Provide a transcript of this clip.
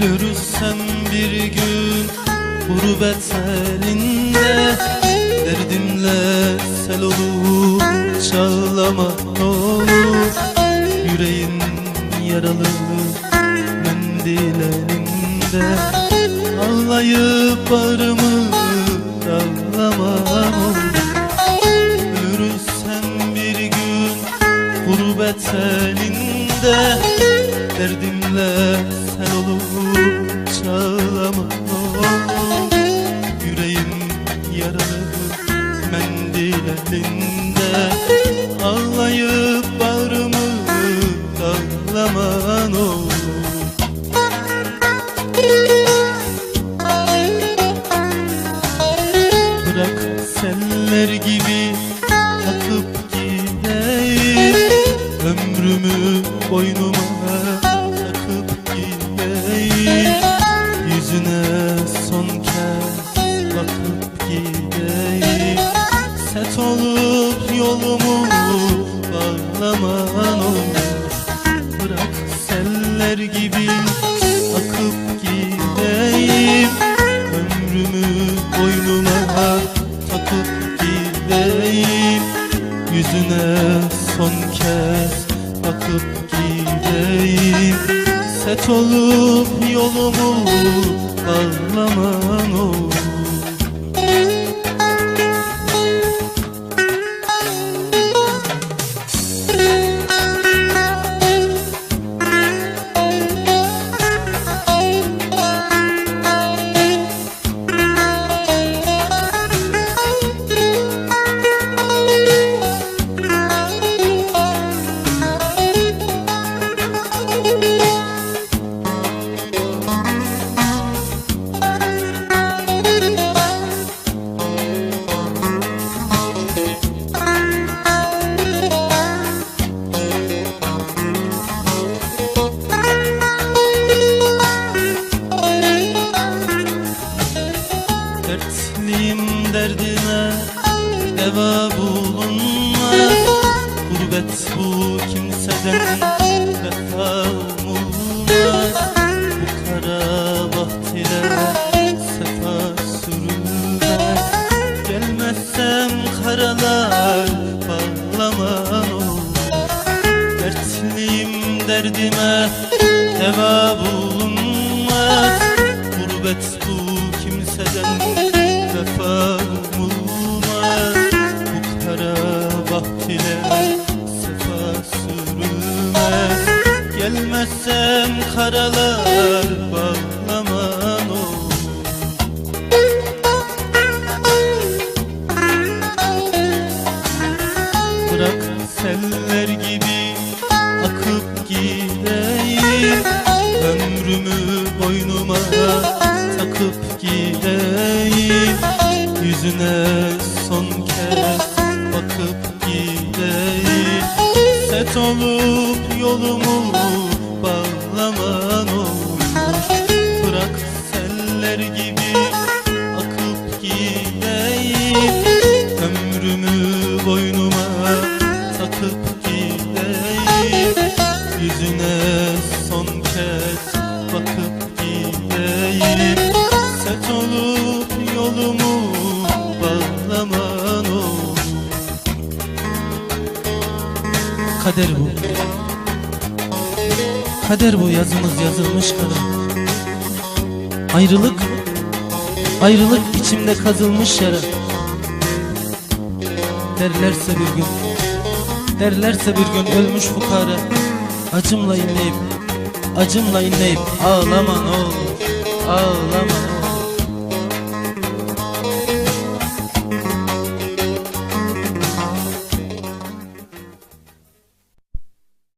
Ölürsem bir gün gurbet elinde Derdimle sel olur çağlama olur. Yüreğin yaralı mendil elinde Ağlayıp bağrımı dağlamam olup çağlama Yüreğim yaralı mendil elinde Ağlayıp bağrımı dağlaman olur. Bırak seller gibi akıp gideyim. Ömrümü boynuma gibi akıp gideyim. Ömrümü boynuma takıp gideyim. Yüzüne son kez bakıp gideyim. Set olup yolumu bağlaman olur Dertliyim derdime deva bulunmaz. Gurbet bu kimseden vefa umulmaz Bu kara baht ile sefa sürülmez. Gelmezsem karalar bağlaman olur Dertliyim derdime deva bulunmaz. Gurbet bu Karalar bağlaman olur. Bırak seller gibi akıp gideyim. Ömrümü boynuma takıp gideyim. Yüzüne son kez bakıp gideyim. Set olup yolumu kez bakıp gideyim Set olup yolumu bağlaman olur Kader bu. Kader bu yazımız yazılmış kara Ayrılık Ayrılık içimde kazılmış yara. Derlerse bir gün Derlerse bir gün ölmüş fukara Acımla inleyip Acımla inleyip Ağlama ne olur Ağlama